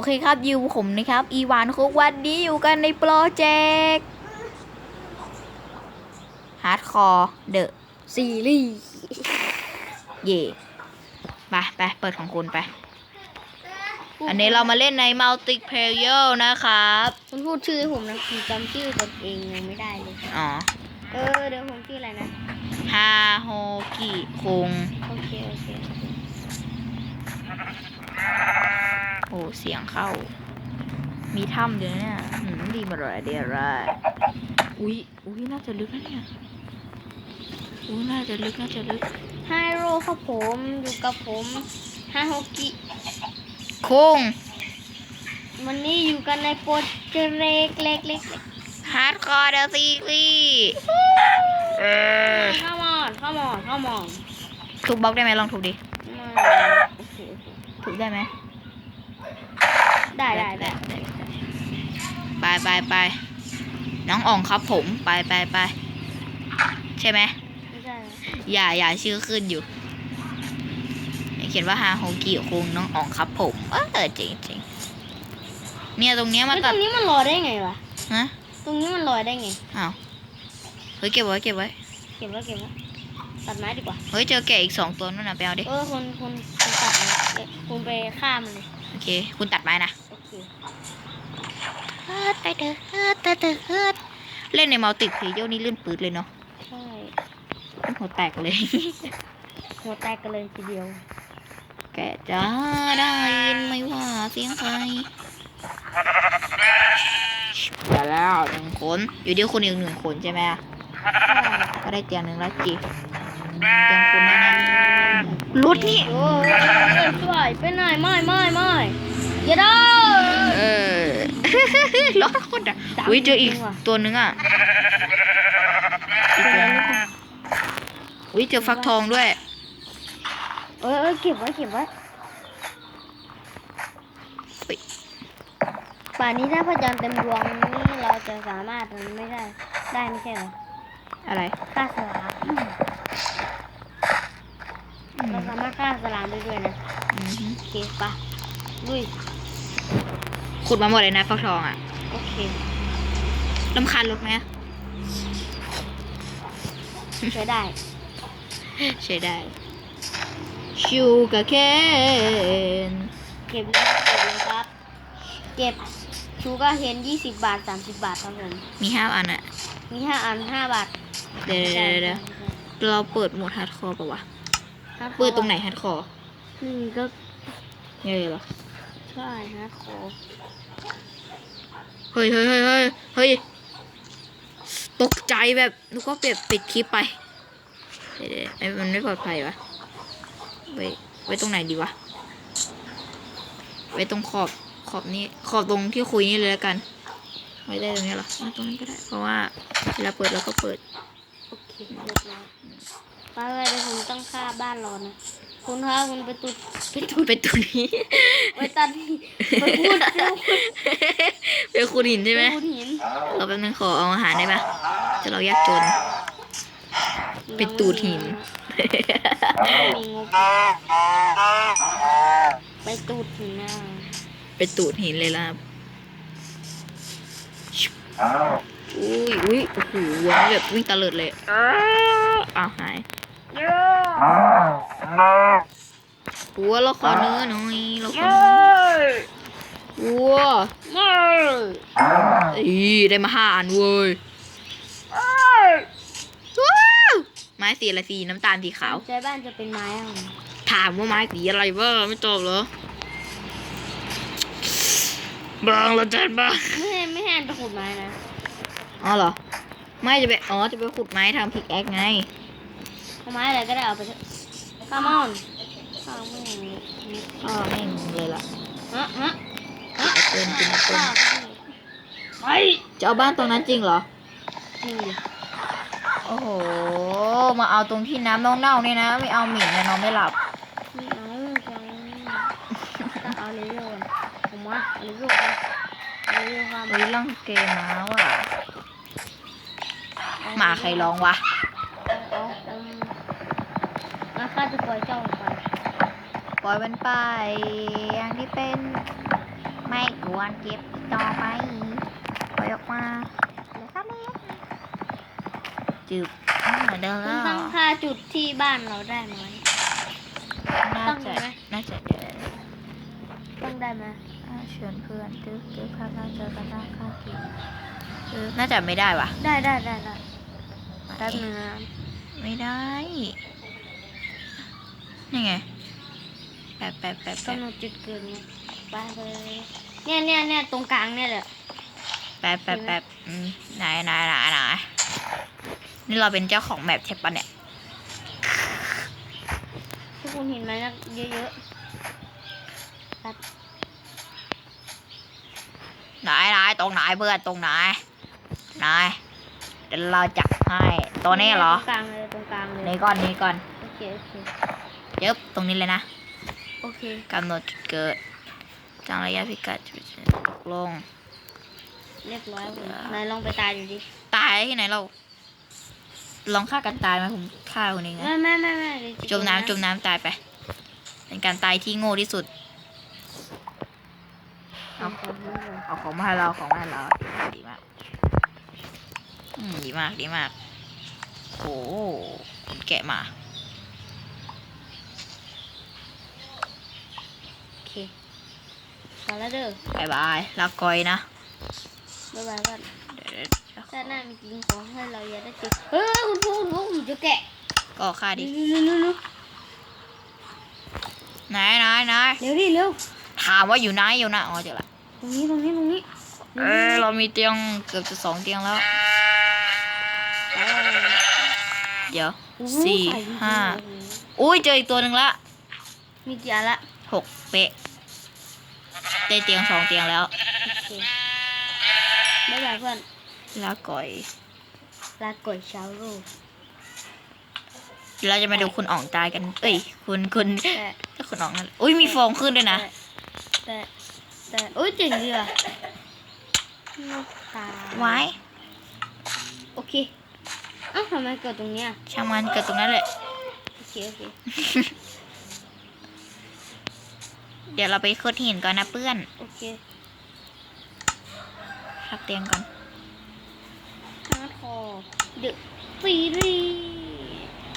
อเคครับอยู่ผมนะครับ อีวานคุกวันนี้อยู่กันในโปรเจกต์ฮาร์ดคอร์เดอะซีรีส์เย่ไปไปเปิดของคุณไป อันนี้เรามาเล่นในมัลติเพลเยอร์นะครับคุณพูดชื่อให้ผมนะผมจำชื่อตัวเองยังไม่ได้เลย อ๋อ เออ เดี๋ยวผมชื่ออะไรนะฮาโฮกิคุง โอเค โอเค โอเคโอ้เสียงเข้า มีถ้ำด้วยเนี่ยหืมดีมาเลยเดียอะไรอุ้ยอุ้ยน่าจะลึกนะเนี่ยอุ้ยน่าจะลึกน่าจะลึกไฮโร่ครับผมอยู่กับผมฮาโฮกิคงวันนี้อยู่กันในโปรเจกต์เล็กเล็กเล็กฮาร์ดคอร์เดอะซีรีส์เออเข้ามอนเข้ามอนเข้ามอนทุบบล็อกได้ไหมลองทุบดิมาโอเค โอเคทุบได้ไหม ได้ได้ได้ไปไปไปน้องอ่องครับผมไปไปไปใช่ไหมไม่ใช่นะอย่าอย่าชื่อขึ้นอยู่ เขียนว่าฮาโฮกิคงน้องอ่องครับผมเออจริงจริงเนี่ยตรงเนี้ยเฮ้มายตตัรดงนี้มันลอยได้ไงวะ ฮะตรงนี้มันลอยได้ไง อ้าวเฮ้ยเก็บไว้เก็บไว้ เก็บไว้เก็บไว้ ตัดไม้ดีกว่า เฮ้ยเจอแกะอีกสองตัวนู่นนะไปเอาดิ เออคนคนคนตัดเลยเอ้ยคุณไปฆ่ามันเลย โอเค คุณตัดไม้นะโอเคเฮิร์ตไปเถอะเฮิร์ตไปเถอะเฮิร์ตเล่นในมัลติเพลเยอร์นี่ลื่นปืดเลยเนาะใช่หัวแตกเลย หัวแตกกันเลยทีเดียว แกจะได้ยินไหม่ว่าเสียงใครเดี๋ยวแล้วหนึ่งคน อยู่ที่คุณอีกหนึ่งคนใช่ไหมอะก็ได้เตียงหนึ่งแล้วจีเตี ยงคุณแน่ๆรถนี่ โอ้ยช่วยไปไหนไม่ไม่ไม่อย่าได้เออรถคนอะอุ้ยเจออีกตัวหนึงอะอีกตัวหนึงอุ้ยเจอฟักทองด้วย เออเออเก็บไว้เก็บไว้เฮ้ยป่านนี้ถ้าพระจันทร์เต็มดวงนี่เราจะสามารถมันไม่ได้ ได้ไม่ใช่เหรอ อะไรฆ่าสลามอืมเรา สามารถฆ่าสลามได้ด้วยนะอือหือโอเคปะลุยขุดมาหมดเลยนะฟักทองอะ โอเคลำคาญรถไหมอะใช้ได้ ใช้ได้ ชูกาเคนเก็บเลยเก็บเลยครับ เก็บชูก็เห็นยี่สิบบาทสามสิบบาทครับผมมีห้าอันอะ มีห้าอันห้าบาท เดี๋ยวเดี๋ยวเดี๋ยวเดี๋ยวเราเปิดโหมดฮาร์ดคอร์ปะวะ ฮาร์ดคอเปิดตรงไหนฮาร์ดคอร์นี่ก็เนี่ยเลยเหรอ ใช่ฮาร์ดคอร์เฮ้ยเฮ้ยเฮ้ยเฮ้ยเฮ้ยตกใจแบบนึกว่าเปิดปิดคลิปไปเดี๋ยวเดี๋ยวไอ้มันไม่ปลอดภัยวะไว้ไว้ตรงไหนดีวะ ไว้ตรงขอบขอบนี้ขอบตรงที่คุยนี่เลยแล้วกัน ไว้ได้ตรงนี้เหรออะตรงนี้ก็ได้ เพราะว่าเวลาเปิดเราก็เปิด โอเคเรียบร้อย ไปเลยเดี๋ยวผมต้องฆ่าบ้านรอนะคุณคะคุณไปตุดไปตุดเป็นตัวนี้ไปตัดไปพูดไปพูดเป็นคุณหินใช่ไหมไปพูดหินเราแป๊บนึงขอเอาอาหารได้ปะจะเรายากจนเป็นตูดหินไม่มีงบไปตูดหินนะเป็นตูดหินเลยล่ะครับอุ้ยอุ้ยโอ้โหวัวนี่แบบวิ่งตะเลิดเลยอ้าวอ้าวหาย วัวเราขอเนื้อหน่อยเราขอเนื้อวัวไม่อีได้มาห้าอันเว้ยว้าวไม้สีอะไรสีน้ำตาลสีขาวใจบ้านจะเป็นไม้อะผมถามว่าไม้สีอะไรบ้างไม่ตอบเหรอบางละจันบ้างไม่ให้ไม่ให้อันไปขุดไม้นะอ๋อเหรอ ไม่จะไปอ๋อจะไปขุดไม้ทำพิกแอคไงเอา ไม้อะไรก็ได้เอาไปเถอะข้ามอนข้ามไม่อย่างนี้อ๋อแม่งเลยล่ะฮะฮะแอปเปิลกินแอปเปิลข้าวไปจะเอาบ้านตรงนั้นจริงเหรอนี่ดิโอ้โห มาเอาตรงที่น้ำเน่าๆเนี่ยนะ ไม่เอาหมิ่นนะนอนไม่หลับไม่เอาจังองเอาเลเลก่อนผมว่าเอาเลเวลก่อนเอาเลเวลความเฮ้ยร่างเกมม้าว่ะหมาใครร้องวะ เอาเอางั้นข้าจะปล่อยเจ้าลงไป ปล่อยมันไปอย่างที่เป็นไม่ควรเก็บอีกต่อไปปล่อยออกมาเหลือแค่นี้จืบอ่าเดินคุแล้ณวตั้งค่าจุดที่บ้านเราได้ไหมน่าตั้งจะไหมน่าจะเดินต้องได้ไหมอ่าเชิญเพื่อนตึ๊บตึ๊บพาเราเจอกันหน้าค่ากินตึ๊บน่าจะไม่ได้ว่ะ ได้ได้ได้ได้แป๊บนึงนะไม่ได้ นี่ไงแป๊บแป๊บแป๊บแป๊บกำหนดจุดเกิดไงไปเลยเนี่ยเนี่ยเนี่ยตรงกลางเนี่ยแหละ แป๊บแป๊บแป๊บอืมไหนไหนไหนไหนนี่เราเป็นเจ้าของแมปใช่ปะเนี่ย ทุกคนเห็นไหมนะเยอะๆตัดไหนไหนตรงไหนเพื่อนตรงไหนไหนเดี๋ยวเราจัดให้ตัวนี้เหรอตรงกลางเลยตรงกลางเลยนี่ก่อนนี่ก่อนโอเคโอเค เย็บตรงนี้เลยนะ โอเคกำหนดจุดเกิดจังระยะพิกัดจุดตกลง เรียบร้อยผมนายลองไปตายดูดิ ตายที่ไหนเรา ลองฆ่ากันตายไหมผมฆ่าคนเองนะไม่ไม่ไม่ไม่เดี๋ยวจมน้ำจมน้ำตายไป เป็นการตายที่โง่ที่สุด เอาของมาก่อนเอาของมาให้เราของมาให้เราดีมากอืมดีมากดีมากโอ้โหผมแกะมา โอเค พอแล้วเด้อบายบายลาก่อยนะบ๊ายบายก่อนเดี๋ยวเดี๋ยวเดี๋ยวถ้าหน้ามีจริงขอให้เราอย่าได้เจอเฮ้ยคุณพูคุณพูผมจะแกะก็ฆ่าดิเร็วเร็วเร็วไหนไหนไหนเร็วดิเร็วถามว่าอยู่ไหนอยู่นะอ๋อเจอละตรงนี้ตรงนี้ตรงนี้เออเรามีเตียงเกือบจะสองเตียงแล้ว เดี๋ยวโอ้โสี่ใจริงๆห้าโอ้โอุ้ยเจออีกตัวหนึ่งละมีกี่อันละหกเป๊ะ ได้เตียงสองเตียงแล้ว โอเคบ๊ายบายเพื่อน ลาก่อย ลาก่อยเช้าโลกเดี๋ยวเราจะมาดูคุณอ่องตายกัน เอ้ย คุณคุณแต่คุณอ่องนั่นแหละอุ้ยมีฟองขึ้นด้วยนะ แต่แต่โอ้ยเจ๋งดีอะนกตาไว้ โอเคเอ้าทำไมเกิดตรงเนี้ยช่างมันเกิดตรงนั้นแหละ โอเคโอเค เดี๋ยวเราไปขุดหินก่อนนะเพื่อนโอเคพักเตียงก่อนฮาร์ดคอร์เดอะซีรีส์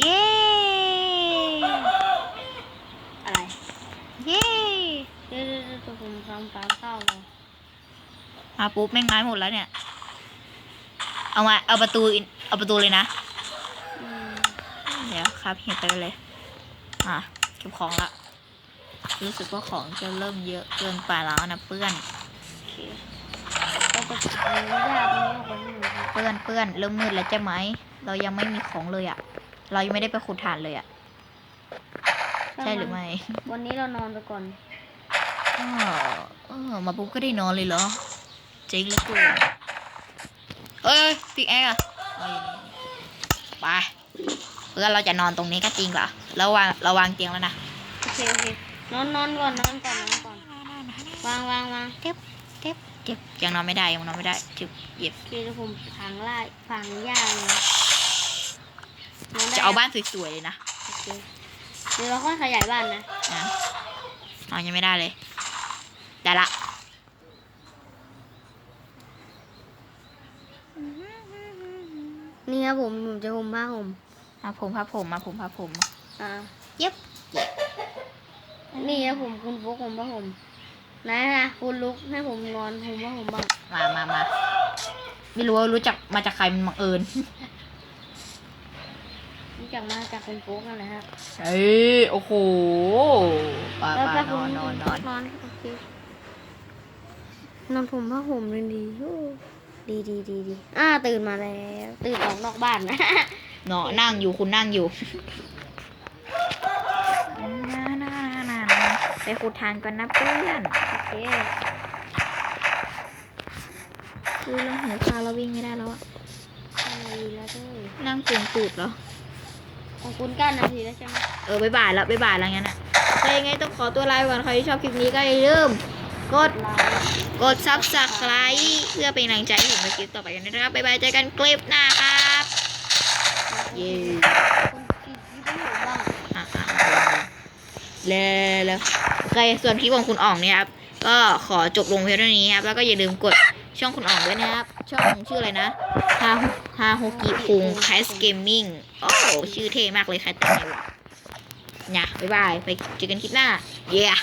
เย้อะไรเย้เดี๋ยวเดี๋ยวเดี๋ยวผมทำฟาร์มข้าวเลยมาปุ๊บแม่งไม้หมดแล้วเนี่ย เอามาเอาประตูอินเอาประตูเลยนะ อืม เดี๋ยวครับเห็นไปเลย อะเก็บของละ รู้สึกว่าของจะเริ่มเยอะเกินไปแล้วนะเพื่อนโอเคเราจะทำไม่ได้ตรงนี้ออกไปให้หมดครับเพื่อนเพื่อนเริ่มมืดแล้วใช่ไหม เรายังไม่มีของเลยอะ่ะ เรายังไม่ได้ไปขุดฐานเลยอะ่ะ ใช่หรือไม่ วันนี้เรานอนไปก่อนอ้าวเออมาปุ๊บก็ได้นอนเลยเหรอ เจ๊งเหลยกูเอ้ยปิกแอคอะเอาอยู่นี่ไปเพื่อนเราจะนอนตรงนี้ก็จริงเหรอเราวางเราวางเตียงแล้วนะ โอเคโอเค นอนนอนก่อนนอนก่อนนอนก่อนวางวางวางเจ็บเจ็บเจ็บยังนอนไม่ได้ยังนอนไม่ได้จึบเหยียบโอเคเดี๋ยวผมพังไล่พังย่างเลยนนได้จะเอาบ้านสวยๆเลยนะโอเคเดี๋ยวเราค่อยขยายบ้านนะนะนอนยังไม่ได้เลยได้ละนี่ครับผมผมจะห่มผ้าห่มมาผมพับผมมาผมพับผมอ่าเย็บ นี่ครับผมคุณฟุกห่มผ้าห่มไหนนะคุณลุกให้ผมนอนห่มผ้าห่มบ้างมามามาไม่รู้ว่ารู้จักมาจากใครมันบังเอิญรู้จักมาจากคุณฟุกนั่นแหละครับเอ้ยโอ้โหไปแล้วไปก็นผอมนนอนนอนนอนโอเคนอนผมผ้าห่มเลยดีโอ้ดีดีดีดีอ่าตื่นมาแล้ว ตื่นออกนอกบ้านนะเนาะนั่งอยู่คุณนั่งอยู่ ไปขุดทานก่อนนะเพื่อนโอเคคือเราหิวข้าวเราวิ่งไม่ได้แล้วอะดีแล้วด้วยนั่งกึ่งตูดเหรอของคุณเก้านาทีแล้วใช่ไหมเออบายบายแล้วบายบายแล้วงั้นอะแต่ยังไงต้องขอตัวลาไปก่อนใครที่ชอบคลิปนี้ก็อย่าลืมกดไลฟ์กด subscribe เพื่อเป็นกำลังใจให้ผมในคลิปต่อไปกันนะครับบ๊ายบายเจอกันคลิปหน้าครับเย้ คุณคิดที่ผม บ้างอะอะเลยเลยโอเคส่วนคลิปของคุณอ่องเนี่ยครับ ก็ขอจบลงเพียงเท่านี้ครับ แล้วก็อย่าลืมกดช่องคุณอ่องด้วยนะครับ ช่องชื่ออะไรนะฮาฮาโฮกิคุงแคสเกมมิ่งโอ้ชื่อเท่มากเลยใครแต่งไงวะเนี่ยบ๊ายบาย ไปเจอกันคลิปหน้า เย้ yeah.